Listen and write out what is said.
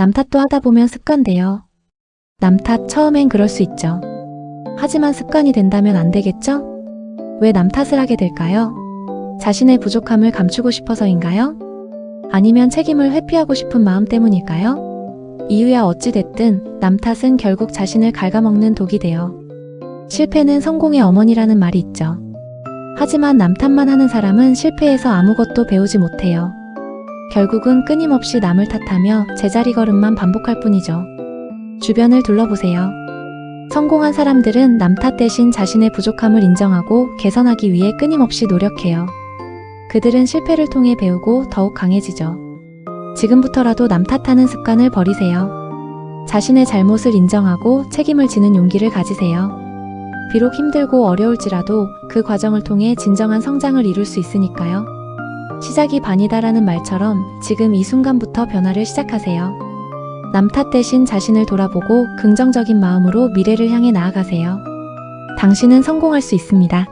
남 탓도 하다 보면 습관돼요. 남 탓 처음엔 그럴 수 있죠. 하지만 습관이 된다면 안 되겠죠? 왜 남 탓을 하게 될까요? 자신의 부족함을 감추고 싶어서인가요? 아니면 책임을 회피하고 싶은 마음 때문일까요? 이유야 어찌됐든 남 탓은 결국 자신을 갉아먹는 독이 돼요. 실패는 성공의 어머니라는 말이 있죠. 하지만 남 탓만 하는 사람은 실패해서 아무것도 배우지 못해요. 결국은 끊임없이 남을 탓하며 제자리 걸음만 반복할 뿐이죠. 주변을 둘러보세요. 성공한 사람들은 남 탓 대신 자신의 부족함을 인정하고 개선하기 위해 끊임없이 노력해요. 그들은 실패를 통해 배우고 더욱 강해지죠. 지금부터라도 남 탓하는 습관을 버리세요. 자신의 잘못을 인정하고 책임을 지는 용기를 가지세요. 비록 힘들고 어려울지라도 그 과정을 통해 진정한 성장을 이룰 수 있으니까요. 시작이 반이다라는 말처럼 지금 이 순간부터 변화를 시작하세요. 남 탓 대신 자신을 돌아보고 긍정적인 마음으로 미래를 향해 나아가세요. 당신은 성공할 수 있습니다.